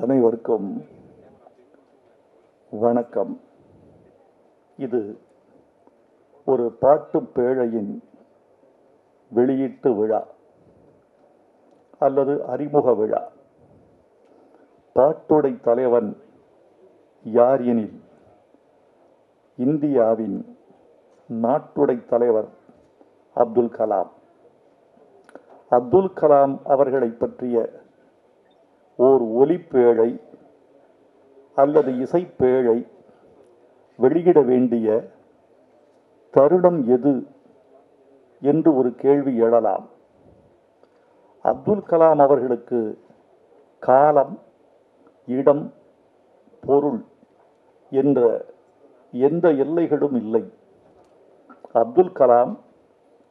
அனைவருக்கும் வணக்கம். இது ஒரு பாட்டு பேழையின் வெளியீட்டு விழா அல்லது அறிமுக விழா. பாட்டுடை தலைவன் யார் எனில் இந்தியாவின் நாட்டுடை தலைவர் அப்துல் கலாம். அப்துல் கலாம் அவர்களை பற்றிய ஓர் ஒலிப்பேழை அல்லது இசைப்பேழை வெளியிட வேண்டிய தருணம் எது என்று ஒரு கேள்வி எழலாம். அப்துல் கலாம் அவர்களுக்கு காலம் இடம் பொருள் என்ற எந்த எல்லைகளும் இல்லை. அப்துல் கலாம்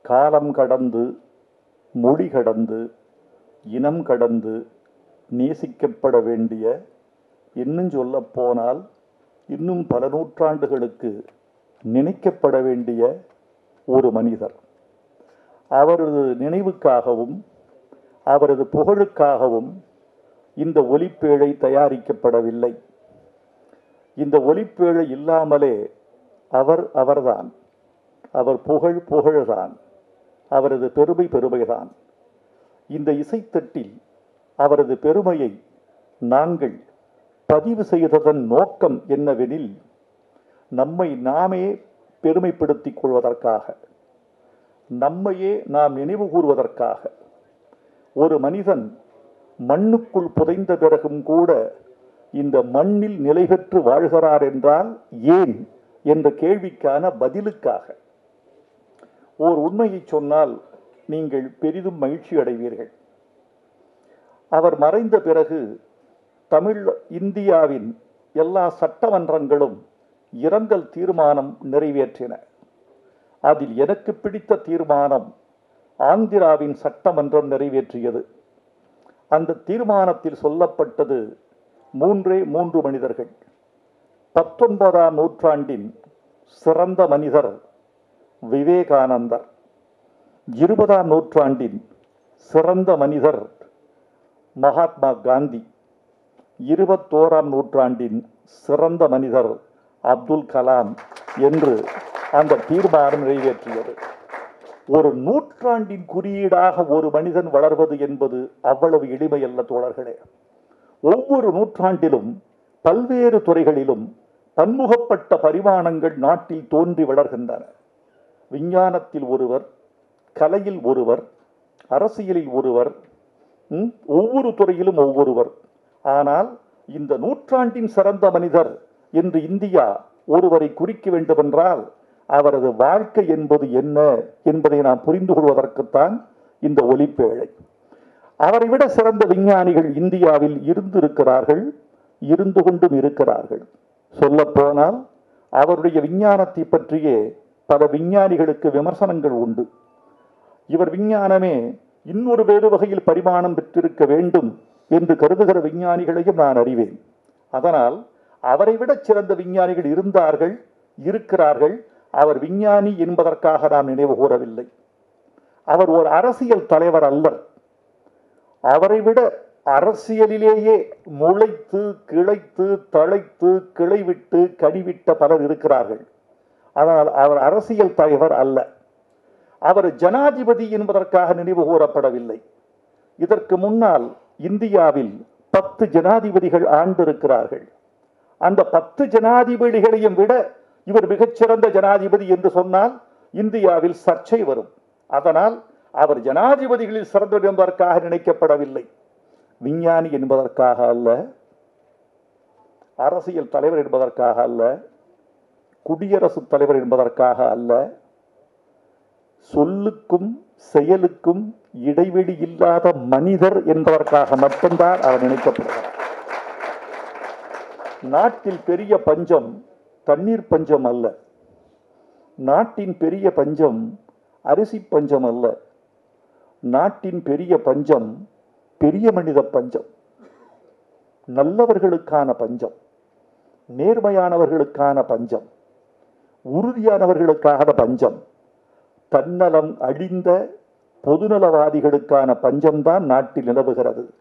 காலம் கடந்து மொழி கடந்து இனம் கடந்து நேசிக்கப்பட வேண்டிய இன்னும் சொல்ல போனால் இன்னும் பல நூற்றாண்டுகளுக்கு நினைக்கப்பட வேண்டிய ஒரு மனிதர். அவரது நினைவுக்காகவும் அவரது புகழுக்காகவும் இந்த ஒலிப்பேழை தயாரிக்கப்படவில்லை. இந்த ஒலிப்பேழை இல்லாமலே அவர் அவர்தான். அவர் புகழ் புகழ்தான் அவரது பெருமை பெருமைதான். இந்த இசைத்தட்டில் அவரது பெருமையை நாங்கள் பதிவு செய்ததன் நோக்கம் என்னவெனில் நம்மை நாமே பெருமைப்படுத்திக் கொள்வதற்காக நம்மையே நாம் நினைவு கூறுவதற்காக ஒரு மனிதன் மண்ணுக்குள் புதைந்த பிறகும் கூட இந்த மண்ணில் நிலை பெற்று வாழ்கிறார் என்றால் ஏன் என்ற கேள்விக்கான பதிலுக்காக. ஓர் உண்மையை சொன்னால் நீங்கள் பெரிதும் மகிழ்ச்சி அடைவீர்கள் அவர் மறைந்த பிறகு தமிழ் இந்தியாவின் எல்லா சட்டமன்றங்களும் இரங்கல் தீர்மானம் நிறைவேற்றின. அதில் எனக்கு பிடித்த தீர்மானம் ஆந்திராவின் சட்டமன்றம் நிறைவேற்றியது. அந்த தீர்மானத்தில் சொல்லப்பட்டது மூன்றே மூன்று மனிதர்கள். பத்தொன்பதாம் நூற்றாண்டின் சிறந்த மனிதர் விவேகானந்தர். இருபதாம் நூற்றாண்டின் சிறந்த மனிதர் மகாத்மா காந்தி இருபத்தோராம் நூற்றாண்டின் சிறந்த மனிதர் அப்துல் கலாம் என்று அந்த தீர்மானம் நிறைவேற்றியது. ஒரு நூற்றாண்டின் குறியீடாக ஒரு மனிதன் வளர்வது என்பது அவ்வளவு எளிமையல்ல தோழர்களே. ஒவ்வொரு நூற்றாண்டிலும் பல்வேறு துறைகளிலும் பன்முகப்பட்ட பரிமாணங்கள் நாட்டில் தோன்றி வளர்கின்றன. விஞ்ஞானத்தில் ஒருவர் கலையில் ஒருவர் அரசியலில் ஒருவர் ஒவ்வொரு துறையிலும் ஒவ்வொருவர். ஆனால் இந்த நூற்றாண்டின் சிறந்த மனிதர் என்று இந்தியா ஒருவரை குறிக்க வேண்டுமென்றால் அவரது வாழ்க்கை என்பது என்ன என்பதை நாம் புரிந்து கொள்வதற்குத்தான் இந்த ஒலிப்பேழை. அவரை விட சிறந்த விஞ்ஞானிகள் இந்தியாவில் இருந்திருக்கிறார்கள் இருந்து கொண்டும் இருக்கிறார்கள். சொல்லப்போனால் அவருடைய விஞ்ஞானத்தை பற்றியே பல விஞ்ஞானிகளுக்கு விமர்சனங்கள் உண்டு. இவர் விஞ்ஞானமே இன்னொரு வேறு வகையில் பரிமாணம் பெற்றிருக்க வேண்டும் என்று கருதுகிற விஞ்ஞானிகளையும் நான் அறிவேன். அதனால் அவரை விட சிறந்த விஞ்ஞானிகள் இருந்தார்கள் இருக்கிறார்கள். அவர் விஞ்ஞானி என்பதற்காக நாம் நினைவு கூறவில்லை. அவர் ஒரு அரசியல் தலைவர் அல்லர். அவரை விட அரசியலிலேயே முளைத்து கிளைத்து தழைத்து கிளைவிட்டு கடிவிட்ட பலர் இருக்கிறார்கள். ஆனால் அவர் அரசியல் தலைவர் அல்ல அவர் ஜனாதிபதி என்பதற்காக நினைவு கூறப்படவில்லை. இதற்கு முன்னால் இந்தியாவில் பத்து ஜனாதிபதிகள் ஆண்டிருக்கிறார்கள். அந்த பத்து ஜனாதிபதிகளையும் விட இவர் மிகச்சிறந்த ஜனாதிபதி என்று சொன்னால் இந்தியாவில் சர்ச்சை வரும். அதனால் அவர் ஜனாதிபதிகளில் சிறந்தவர் என்பதற்காக நினைக்கப்படவில்லை. விஞ்ஞானி என்பதற்காக அல்ல அரசியல் தலைவர் என்பதற்காக அல்ல குடியரசுத் தலைவர் என்பதற்காக அல்ல சொல்லுக்கும் செயலுக்கும் இடைவெளி இல்லாத மனிதர் என்பதற்காக மட்டும்தான் அவர் நினைக்கப்படுகிறார். நாட்டில் பெரிய பஞ்சம் தண்ணீர் பஞ்சம் அல்ல. நாட்டின் பெரிய பஞ்சம் அரிசி பஞ்சம் அல்ல. நாட்டின் பெரிய பஞ்சம் பெரிய மனித பஞ்சம். நல்லவர்களுக்கான பஞ்சம் நேர்மையானவர்களுக்கான பஞ்சம் உறுதியானவர்களுக்கான பஞ்சம். தன்னலம் அழிந்த பொதுநலவாதிகளுக்கான பஞ்சம்தான் நாட்டில் நிலவுகிறது.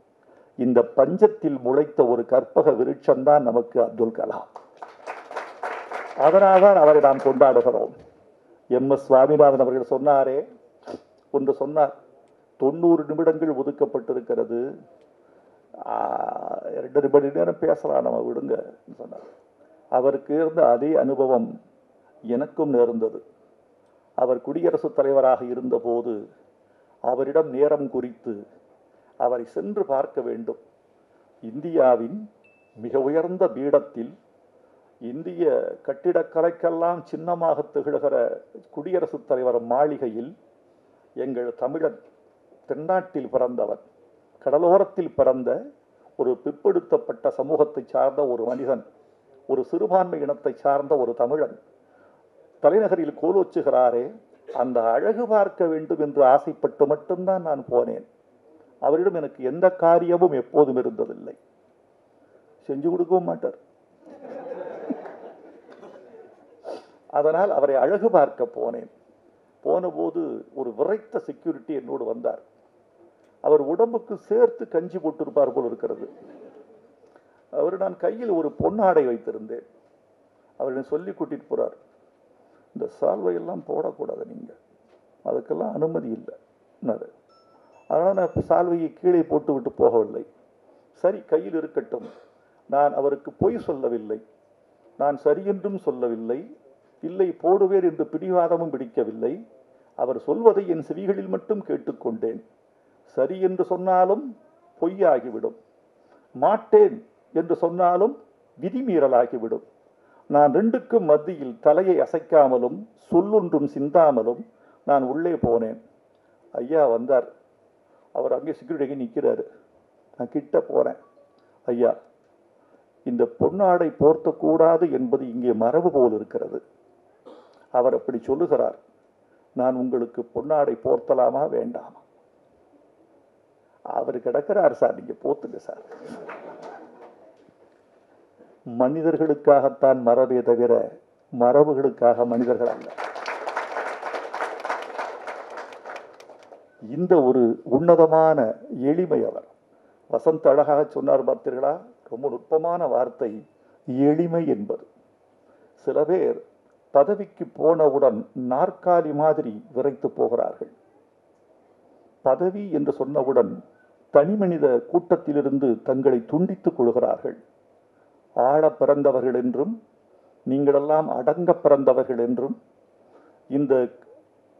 இந்த பஞ்சத்தில் முளைத்த ஒரு கற்பக விருட்சம்தான் நமக்கு அப்துல் கலாம். அதனால்தான் அவரை நாம் கொண்டாடுகிறோம். எம் எஸ் சுவாமிநாதன் அவர்கள் சொன்னாரே ஒன்று சொன்னார் தொண்ணூறு நிமிடங்கள் ஒதுக்கப்பட்டிருக்கிறது. ரெண்டு மணி நேரம் பேசலாம் நம்ம விடுங்க சொன்னார். அவருக்கு இருந்த அதே அனுபவம் எனக்கும் நேர்ந்தது. அவர் குடியரசுத் தலைவராக இருந்தபோது அவரிடம் நேரம் குறித்து அவரை சென்று பார்க்க வேண்டும். இந்தியாவின் மிக உயர்ந்த பீடத்தில் இந்திய கட்டிடக்கலைக்கெல்லாம் சின்னமாக திகழ்கிற குடியரசுத் தலைவர் மாளிகையில் எங்கள் தமிழன் தென்னாட்டில் பிறந்தவர் கடலோரத்தில் பிறந்த ஒரு பிற்படுத்தப்பட்ட சமூகத்தை சார்ந்த ஒரு மனிதன் ஒரு சிறுபான்மை இனத்தை சார்ந்த ஒரு தமிழன். தலைநகரில் கோலோச்சுகிறாரே அந்த அழகு பார்க்க வேண்டும் என்று ஆசைப்பட்டு மட்டும்தான் நான் போனேன். அவரிடம் எனக்கு எந்த காரியமும் எப்போதும் இருந்ததில்லை. செஞ்சு கொடுக்கவும் மாட்டார். அதனால் அவரை அழகு பார்க்க போனேன். போனபோது ஒரு விரைத்த செக்யூரிட்டி என்னோடு வந்தார். அவர் உடம்புக்கு சேர்த்து கஞ்சி போட்டிருப்பார் போல் இருக்கிறது. அவர் நான் கையில் ஒரு பொன்னாடை வைத்திருந்தேன். அவர் என்னை சொல்லி கூட்டிட்டு போறார். இந்த சால்வையெல்லாம் போடக்கூடாது நீங்கள் அதுக்கெல்லாம் அனுமதி இல்லை. அதனால் நான் சால்வையை கீழே போட்டு விட்டு போகவில்லை. சரி கையில் இருக்கட்டும். நான் அவருக்கு பொய் சொல்லவில்லை. நான் சரியென்றும் சொல்லவில்லை. இல்லை போடுவேர் என்று பிடிவாதமும் பிடிக்கவில்லை. அவர் சொல்வதை என் செவிகளில் மட்டும் கேட்டுக்கொண்டேன். சரி என்று சொன்னாலும் பொய்யாகிவிடும். மாட்டேன் என்று சொன்னாலும் விதிமீறலாகிவிடும். நான் ரெண்டுக்கும் மத்தியில் தலையை அசைக்காமலும் சொல்லொன்றும் சிந்தாமலும் நான் உள்ளே போனேன். ஐயா வந்தார். அவர் அங்கே செக்யூரிட்டி நிற்கிறாரு. நான் கிட்ட போகிறேன் ஐயா இந்த பொன்னாடை போர்த்தக்கூடாது என்பது இங்கே மரபு போல் இருக்கிறது. அவர் அப்படி சொல்லுகிறார். நான் உங்களுக்கு பொன்னாடை போர்த்தலாமா வேண்டாமா? அவர் கிடக்கிறார் சார். நீங்கள் போத்துங்க சார். மனிதர்களுக்காகத்தான் மரபே தவிர மரபுகளுக்காக மனிதர்கள் அல்ல. இந்த ஒரு உன்னதமான எளிமை அவர். வசந்த் அழகாக சொன்னார் பார்த்தீர்களா? ரொம்ப நுட்பமான வார்த்தை எளிமை என்பது. சில பேர் பதவிக்கு போனவுடன் நாற்காலி மாதிரி விரைத்து போகிறார்கள். பதவி என்று சொன்னவுடன் தனிமனித கூட்டத்திலிருந்து தங்களை துண்டித்துக் கொள்கிறார்கள். ஆழ பிறந்தவர்கள் என்றும் நீங்களெல்லாம் அடங்க பிறந்தவர்கள் என்றும் இந்த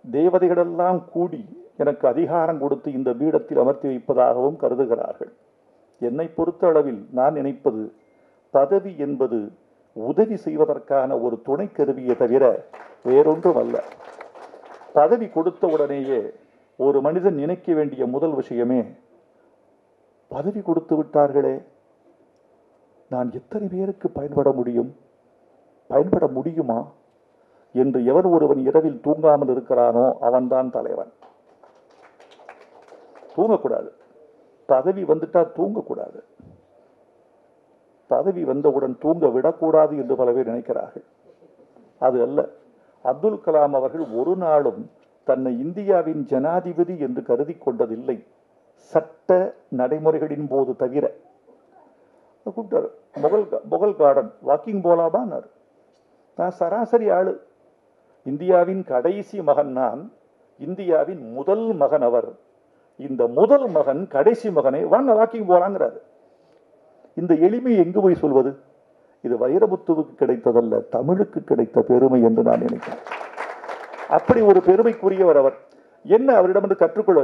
தேவதைகளெல்லாம் கூடி எனக்கு அதிகாரம் கொடுத்து இந்த பீடத்தில் அமர்த்தி வைப்பதாகவும் கருதுகிறார்கள். என்னை பொறுத்த அளவில் நான் நினைப்பது பதவி என்பது உதவி செய்வதற்கான ஒரு துணை கருவியை தவிர வேறொன்றும் அல்ல பதவி கொடுத்த உடனேயே ஒரு மனிதன் நினைக்க வேண்டிய முதல் விஷயமே பதவி கொடுத்து விட்டார்களே. நான் எத்தனை பேருக்கு பயன்பட முடியும்? பயன்பட முடியுமா? என்று எவன் ஒருவன் இரவில் தூங்காமல் இருக்கிறானோ அவன்தான் தலைவன். தூங்கக்கூடாது. பதவி வந்துட்டா தூங்கக்கூடாது. பதவி வந்தவுடன் தூங்க விடக்கூடாது என்று பல பேர் நினைக்கிறார்கள். அது அல்ல. அப்துல் கலாம் அவர்கள் ஒரு நாளும் தன்னை இந்தியாவின் ஜனாதிபதி என்று கருதி கொண்டதில்லை. சட்ட நடைமுறைகளின் போது தவிர கூப்பிட்டாரு. முகல் முகல் கார்டன் வாக்கிங் போலாமான்னாரு நான் சராசரி ஆளு. இந்தியாவின் கடைசி மகன் நான் இந்தியாவின் முதல் மகன் அவர். இந்த முதல் மகன் கடைசி மகனை வாங்க வாக்கிங் போலாங்கிறாரு. இந்த எளிமை எங்கு போய் சொல்வது? இது வைரமுத்துவுக்கு கிடைத்ததல்ல தமிழுக்கு கிடைத்த பெருமை என்று நான் நினைக்கிறேன். அப்படி ஒரு பெருமைக்குரியவர் அவர். என்ன அவரிடமிருந்து கற்றுக்கொள்ள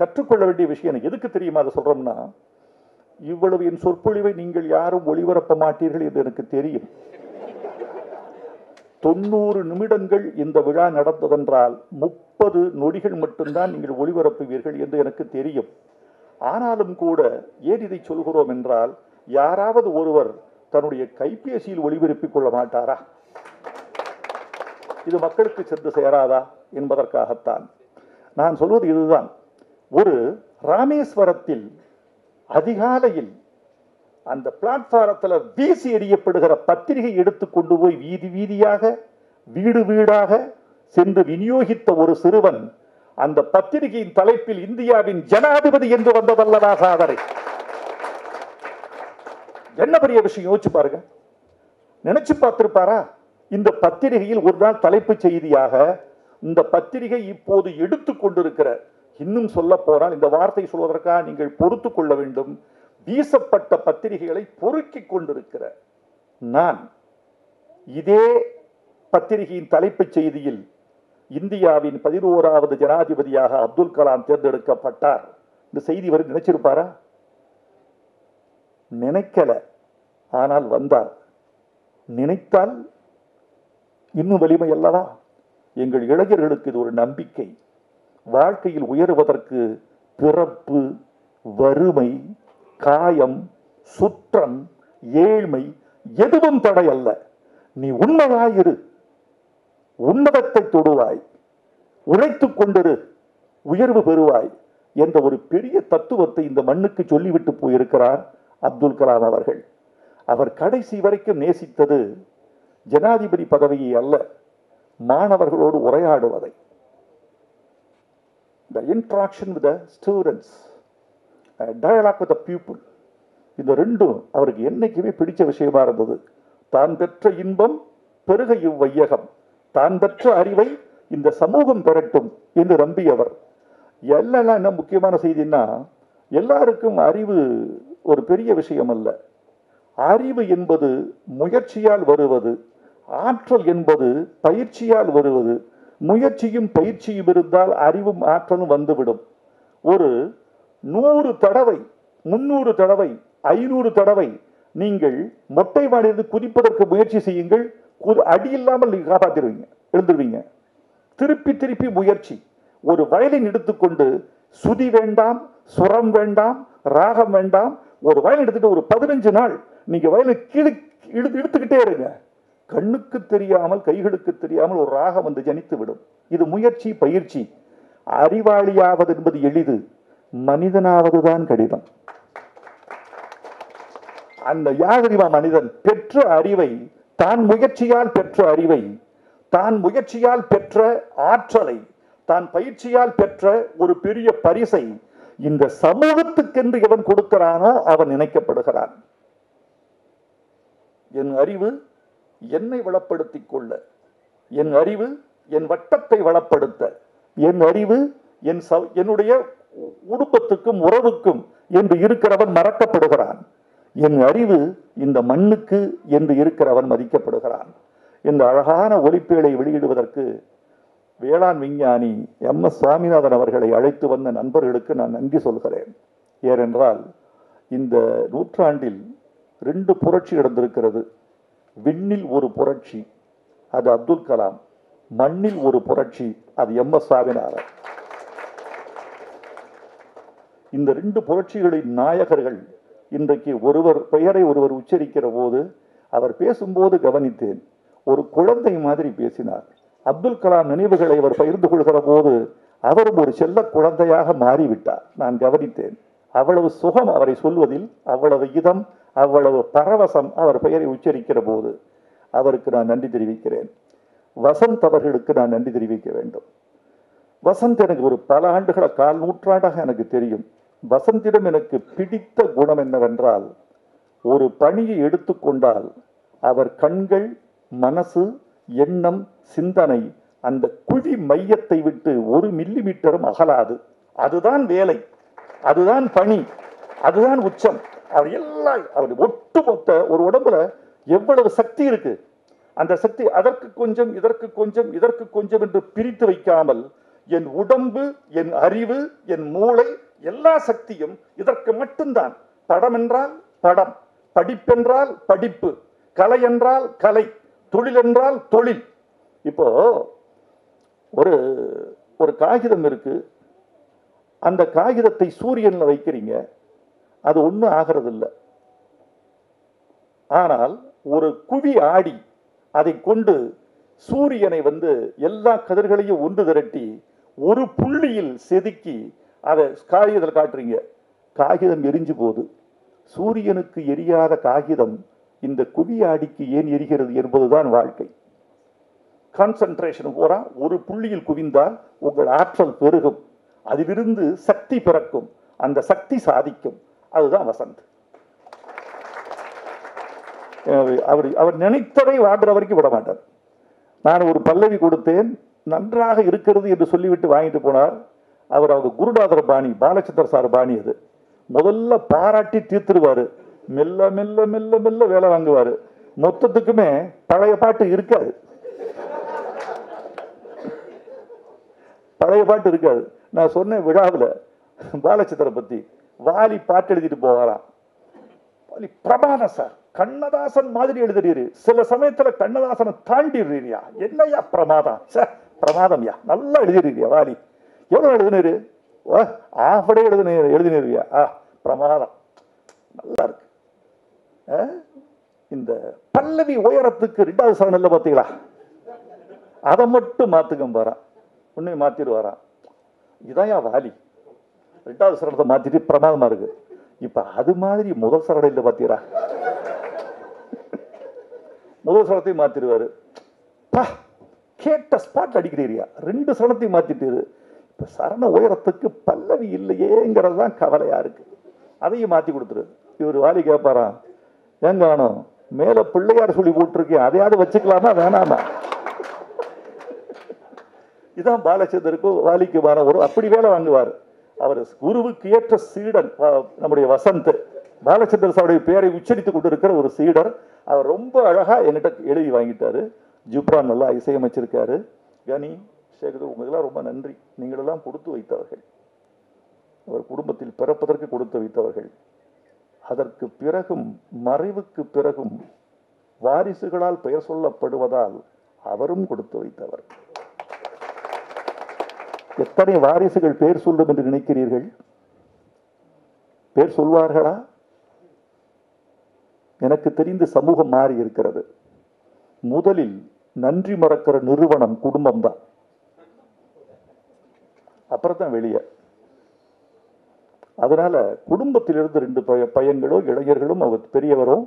கற்றுக்கொள்ள வேண்டிய விஷயம் எனக்கு எதுக்கு தெரியுமா அதை சொல்றோம்னா இவ்வளவு என் சொற்பொழிவை நீங்கள் யாரும் ஒளிபரப்ப மாட்டீர்கள் என்று எனக்கு தெரியும். தொண்ணூறு நிமிடங்கள் இந்த விழா நடந்ததென்றால் முப்பது நொடிகள் மட்டும்தான் நீங்கள் ஒளிபரப்புவீர்கள் என்று எனக்கு தெரியும். ஆனாலும் கூட ஏன் இதை சொல்கிறோம் என்றால் யாராவது ஒருவர் தன்னுடைய கைபேசியில் ஒளிபரப்பிக் கொள்ள மாட்டாரா? இது மக்களுக்கு சென்று சேராதா என்பதற்காகத்தான். நான் சொல்வது இதுதான். ஒரு ராமேஸ்வரத்தில் அதிகாலையில் அந்த பிளாட்ஃபாரத்தில் வீசி எறியப்படுகிற பத்திரிகை எடுத்து கொண்டு போய் வீதி வீதியாக வீடு வீடாக சென்று விநியோகித்த ஒரு சிறுவன் அந்த பத்திரிகையின் தலைப்பில் இந்தியாவின் ஜனாதிபதி என்று வந்ததல்லவா சாதனை என்ன பெரிய விஷயம்? யோசிச்சு பாருங்க. நினைச்சு பார்த்திருப்பாரா? இந்த பத்திரிகையில் ஒரு நாள் தலைப்புச் செய்தியாக இந்த பத்திரிகை இப்போது எடுத்துக்கொண்டிருக்கிற இன்னும் சொல்ல போனால் இந்த வார்த்தை சொல்வதற்காக நீங்கள் பொறுத்து கொள்ள வேண்டும். வீசப்பட்ட பத்திரிகைகளை பொறுக்கிக் கொண்டிருக்கிற நான் இதே பத்திரிகையின் தலைப்புச் செய்தியில் இந்தியாவின் பதினோராவது ஜனாதிபதியாக அப்துல் கலாம் தேர்ந்தெடுக்கப்பட்டார். இந்த செய்தி வரை நினைச்சிருப்பாரா? நினைக்கல. ஆனால் வந்தார். நினைத்தால் இன்னும் வலிமை அல்லவா? எங்கள் இளைஞர்களுக்கு இது ஒரு நம்பிக்கை. வாழ்க்கையில் உயருவதற்கு பிறப்பு வறுமை காயம் சுற்றம் ஏழ்மை எதுவும் தடை அல்ல. நீ உண்மையாயிரு உன்னதத்தை தொடுவாய். உழைத்துக் கொண்டிரு. உயர்வு பெறுவாய் என்ற ஒரு பெரிய தத்துவத்தை இந்த மண்ணுக்கு சொல்லிவிட்டு போயிருக்கிறார் அப்துல் கலாம் அவர்கள். அவர் கடைசி வரைக்கும் நேசித்தது ஜனாதிபதி பதவியை அல்ல மாணவர்களோடு உரையாடுவதை. The interaction with the students dialogue dialogue with the இந்த ரெண்டும் அவருக்கு என்னைக்குமே பிடிச்ச விஷயமா இருந்தது. தான் பெற்ற இன்பம் பெருக இவ்வையகம். தான் பெற்ற அறிவை இந்த சமூகம் பெறட்டும் என்று நம்பியவர். எல்லாம் என்ன முக்கியமான செய்தின்னா எல்லாருக்கும் அறிவு ஒரு பெரிய விஷயம் அல்ல. அறிவு என்பது முயற்சியால் வருவது ஆற்றல் என்பது பயிற்சியால் வருவது முயற்சியும் பயிற்சியும் இருந்தால் அறிவும் ஆற்றலும் வந்துவிடும். ஒரு நூறு தடவை முன்னூறு தடவை ஐநூறு தடவை நீங்கள் மொட்டை மாடியிலிருந்து குதிப்பதற்கு முயற்சி செய்யுங்கள். கு- அடி இல்லாமல் நீங்கள் காப்பாற்றிடுவீங்க எழுந்துருவீங்க திருப்பி திருப்பி முயற்சி. ஒரு வயலின் எடுத்துக்கொண்டு சுதி வேண்டாம் சுரம் வேண்டாம் ராகம் வேண்டாம். ஒரு வயலின் எடுத்துட்டு ஒரு பதினஞ்சு நாள் நீங்கள் வயலை கீழே இழு இழுத்துக்கிட்டே இருங்க. கண்ணுக்கு தெரியாமல் கைகளுக்கு தெரியாமல் ஒரு ராகம் வந்து ஜனித்து விடும் இது முயற்சி பயிற்சி. அறிவாளியாவது என்பது எளிது. மனிதனாவதுதான் கடிதம் அந்த யாதறிவா மனிதன் பெற்ற அறிவை தான் முயற்சியால் பெற்ற அறிவை தான் முயற்சியால் பெற்ற ஆற்றலை தான் பயிற்சியால் பெற்ற ஒரு பெரிய பரிசை இந்த சமூகத்துக்கென்று எவன் கொடுக்கிறானோ அவன் நினைக்கப்படுகிறான். என் அறிவு என்னை வளப்படுத்திக் கொள்ள. என் அறிவு என் வட்டத்தை வளப்படுத்த. என் அறிவு என் ச- என்னுடைய குடும்பத்துக்கும் உறவுக்கும் என்று இருக்கிறவன் மறக்கப்படுகிறான். என் அறிவு இந்த மண்ணுக்கு என்று இருக்கிறவன் மதிக்கப்படுகிறான். இந்த அழகான ஒலிப்பேழை வெளியிடுவதற்கு வேளாண் விஞ்ஞானி எம். எஸ். சுவாமிநாதன் அவர்களை அழைத்து வந்த நண்பர்களுக்கு நான் நன்றி சொல்கிறேன். ஏனென்றால் இந்த நூற்றாண்டில் ரெண்டு புரட்சி நடந்திருக்கிறது. விண்ணில் ஒரு புரட்சி அது அப்துல் கலாம். மண்ணில் ஒரு புரட்சி அது எம் எஸ் சாமிநாதன். இந்த ரெண்டு புரட்சிகளின் நாயகர்கள் இன்றைக்கு ஒருவர் பெயரை ஒருவர் உச்சரிக்கிற போது அவர் பேசும்போது கவனித்தேன். ஒரு குழந்தை மாதிரி பேசினார். அப்துல் கலாம் நினைவுகளை அவர் பகிர்ந்து கொள்கிற போது அவரும் ஒரு செல்ல குழந்தையாக மாறிவிட்டார். நான் கவனித்தேன். அவ்வளவு சுகம் அவரை சொல்வதில் அவ்வளவு இதம் அவ்வளவு பரவசம் அவர் பெயரை உச்சரிக்கிற போது அவருக்கு நான் நன்றி தெரிவிக்கிறேன். வசந்த் அவர்களுக்கு நான் நன்றி தெரிவிக்க வேண்டும். வசந்த் எனக்கு ஒரு பல ஆண்டுகள கால் நூற்றாண்டாக எனக்கு தெரியும். வசந்திடம் எனக்கு பிடித்த குணம் என்னவென்றால் ஒரு பணியை எடுத்துக்கொண்டால் அவர் கண்கள் மனசு எண்ணம் சிந்தனை அந்த குழி மையத்தை விட்டு ஒரு மில்லி மீட்டரும் அகலாது. அதுதான் வேலை. அதுதான் பணி. அதுதான் உச்சம். அவர் எல்லாம் அவர் ஒட்டுமொத்த ஒரு உடம்புல எவ்வளவு சக்தி இருக்கு? அந்த சக்தி அதற்கு கொஞ்சம் இதற்கு கொஞ்சம் இதற்கு கொஞ்சம் என்று பிரித்து வைக்காமல் என் உடம்பு என் அறிவு என் மூளை எல்லா சக்தியும் இதற்கு மட்டும்தான். படம் என்றால் படம் படிப்பென்றால் படிப்பு கலை என்றால் கலை தொழில் என்றால் தொழில். இப்போ ஒரு ஒரு காகிதம் இருக்கு. அந்த காகிதத்தை சூரியன்ல வைக்கிறீங்க. அது ஒன்றும் ஆகிறதில்ல. ஆனால் ஒரு குவி ஆடி அதை கொண்டு சூரியனை வந்து எல்லா கதிர்களையும் ஒன்று திரட்டி ஒரு புள்ளியில் செதுக்கி அதை காகிதத்தில் காட்டுறீங்க. காகிதம் எரிஞ்சு போகுது. சூரியனுக்கு எரியாத காகிதம் இந்த குவி ஆடிக்கு ஏன் எரிகிறது என்பதுதான் வாழ்க்கை. கான்சன்ட்ரேஷன் பூரா ஒரு புள்ளியில் குவிந்தால் உங்கள் ஆற்றல் பெருகும். அதிலிருந்து சக்தி பிறக்கும். அந்த சக்தி சாதிக்கும். அதுதான் வசந்த். அவர் அவர் நினைத்ததை வாங்குற வரைக்கும் விட மாட்டார். நான் ஒரு பல்லவி கொடுத்தேன் நன்றாக இருக்கிறது என்று சொல்லிவிட்டு வாங்கிட்டு போனார். அவர் அவங்க குருநாதர் பாணி பாலச்சந்தர் சார் பாணி அது. முதல்ல பாராட்டி தீர்த்துருவார் மெல்ல மெல்ல மெல்ல மெல்ல வேலை வாங்குவாரு. மொத்தத்துக்குமே பழைய பாட்டு இருக்காது. பழைய பாட்டு இருக்காது. நான் சொன்னேன் விழாவில் பாலச்சந்திரனை பத்தி. வாலி பாட்டு எழுதிட்டு போவாராம். வாலி பிரமாதம் சார் கண்ணதாசன் மாதிரி எழுதுறீரு. சில சமயத்துல கண்ணதாசனை தாண்டிடுறீரியா? என்னையா பிரமாதம்? சார் பிரமாதம்யா? நல்லா எழுதிடுறியா வாலி? எவ்வளோ எவ்வளவு எழுதினரு? ஆஃபடே எழுதின எழுதினிருவியா ஆ பிரமாதம். நல்லா இருக்கு. ஆ? இந்த பல்லவி உயரத்துக்கு ரெண்டாவது சரணல்ல பார்த்தீங்களா? அதை மட்டும் மாத்துக்க போறான் உன்னை மாத்திட்டு வரான் இதான் வாலி? ரெண்டாவது சரணத்தை மாத்திட்டு பிரமாதமா இருக்கு. இப்ப அது மாதிரி முதல் சரணம் இல்லை பாத்தீங்களா? முதல் சரணத்தையும் மாத்திடுவாரு. பா, கேட்ட ஸ்பாட் அடிக்கிறீரியா? ரெண்டு சரணத்தையும் மாத்திட்டு இப்ப சரண உயரத்துக்கு பல்லவி இல்லையேங்கிறது தான் கவலையா இருக்கு. அதையும் மாத்தி கொடுத்துரு. இவர் வாலி கேட்பாராம் ஏன் வேணும் மேல பிள்ளையார் சொல்லி போட்டிருக்கேன். அதையாவது வச்சுக்கலாமா வேணாமா? இதான் பாலச்சந்தருக்கும் வாலிக்குமான ஒரு அப்படி வேலை வாங்குவார். அவர் குருவுக்கு ஏற்ற சீடன் நம்முடைய வசந்த் பாலச்சந்திர சாருடைய பெயரை உச்சரித்துக் கொண்டிருக்கிற ஒரு சீடர். அவர் ரொம்ப அழகாக என்கிட்ட எழுதி வாங்கிட்டாரு. ஜுப்ரான் நல்லா இசையமைச்சிருக்காரு. கனி சேகர் உங்களுக்கெல்லாம் ரொம்ப நன்றி. நீங்களெல்லாம் கொடுத்து வைத்தவர்கள். அவர் குடும்பத்தில் பிறப்பதற்கு கொடுத்து வைத்தவர்கள். அதற்கு பிறகும் மறைவுக்கு பிறகும் வாரிசுகளால் பெயர் சொல்லப்படுவதால் அவரும் கொடுத்து வைத்தவர். எத்தனை வாரிசுகள் பேர் சொல்லும் என்று நினைக்கிறீர்கள்? பேர் சொல்வார்களா? எனக்கு தெரிந்து சமூகம் மாறி இருக்கிறது. முதலில் நன்றி மறக்கிற நிறுவனம் குடும்பம் தான் அப்புறம் தான் வெளியே. அதனால குடும்பத்திலிருந்து ரெண்டு பய பையன்களோ இளைஞர்களும் அவர் பெரியவரோ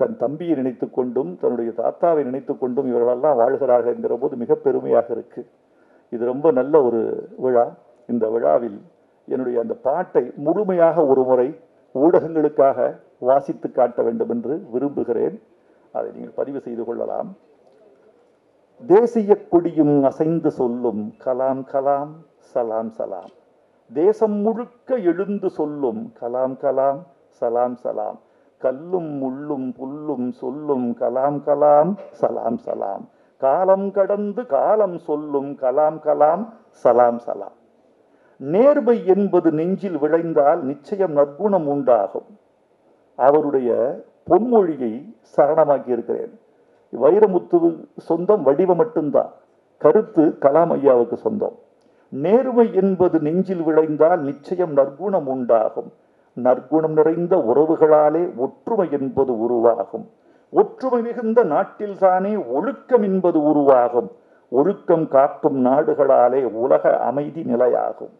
தன் தம்பியை நினைத்து கொண்டும் தன்னுடைய தாத்தாவை நினைத்து கொண்டும் இவர்களெல்லாம் வாழ்கிறார்கள் என்கிற போது மிக பெருமையாக இருக்கு. இது ரொம்ப நல்ல ஒரு விழா. இந்த விழாவில் என்னுடைய அந்த பாட்டை முழுமையாக ஒரு முறை ஊடகங்களுக்காக வாசித்து காட்ட வேண்டும் என்று விரும்புகிறேன். அதை நீங்கள் பதிவு செய்து கொள்ளலாம். தேசிய கொடியும் அசைந்து சொல்லும் கலாம் கலாம் சலாம் சலாம். தேசம் முழுக்க எழுந்து சொல்லும் கலாம் கலாம் சலாம் சலாம். கல்லும் முள்ளும் புல்லும் சொல்லும் கலாம் கலாம் சலாம் சலாம். காலம் கடந்து காலம் சொல்லும் கலாம் கலாம் சலாம் சலாம். நேர்மை என்பது நெஞ்சில் விளைந்தால் நிச்சயம் நற்குணம் உண்டாகும். அவருடைய பொன்மொழியை சரணமாக்கி இருக்கிறேன் வைரமுத்து சொந்தம் வடிவம் மட்டும்தான். கருத்து கலாம் ஐயாவுக்கு சொந்தம். நேர்மை என்பது நெஞ்சில் விளைந்தால் நிச்சயம் நற்குணம் உண்டாகும். நற்குணம் நிறைந்த உறவுகளாலே ஒற்றுமை என்பது உருவாகும். ஒற்றுமை மிகுந்த நாட்டில்தானே ஒழுக்கம் என்பது உருவாகும். ஒழுக்கம் காக்கும் நாடுகளாலே உலக அமைதி நிலையாகும்.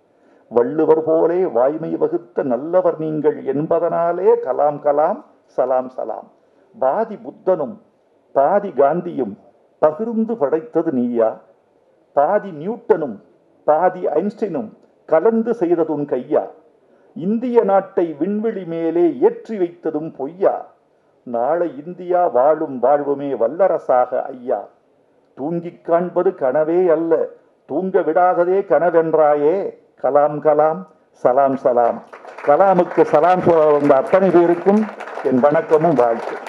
வள்ளுவர் போலே வாய்மை வகுத்த நல்லவர் நீங்கள் என்பதனாலே கலாம் கலாம் சலாம் சலாம். பாதி புத்தனும் பாதி காந்தியும் பகிர்ந்து படைத்தது நீயா? பாதி நியூட்டனும் பாதி ஐன்ஸ்டைனும் கலந்து செய்ததும் கையா? இந்திய நாட்டை விண்வெளி மேலே ஏற்றி வைத்ததும் பொய்யா? நாளை இந்தியா வாழும் வாழ்வுமே வல்லரசாக ஐயா. தூங்கிக் காண்பது கனவே அல்ல. தூங்க விடாததே கனவென்றாயே. கலாம் கலாம் சலாம் சலாம். கலாமுக்கு சலாம் சொல்ல வந்த அத்தனை பேருக்கும் என் வணக்கமும் வாழ்த்து.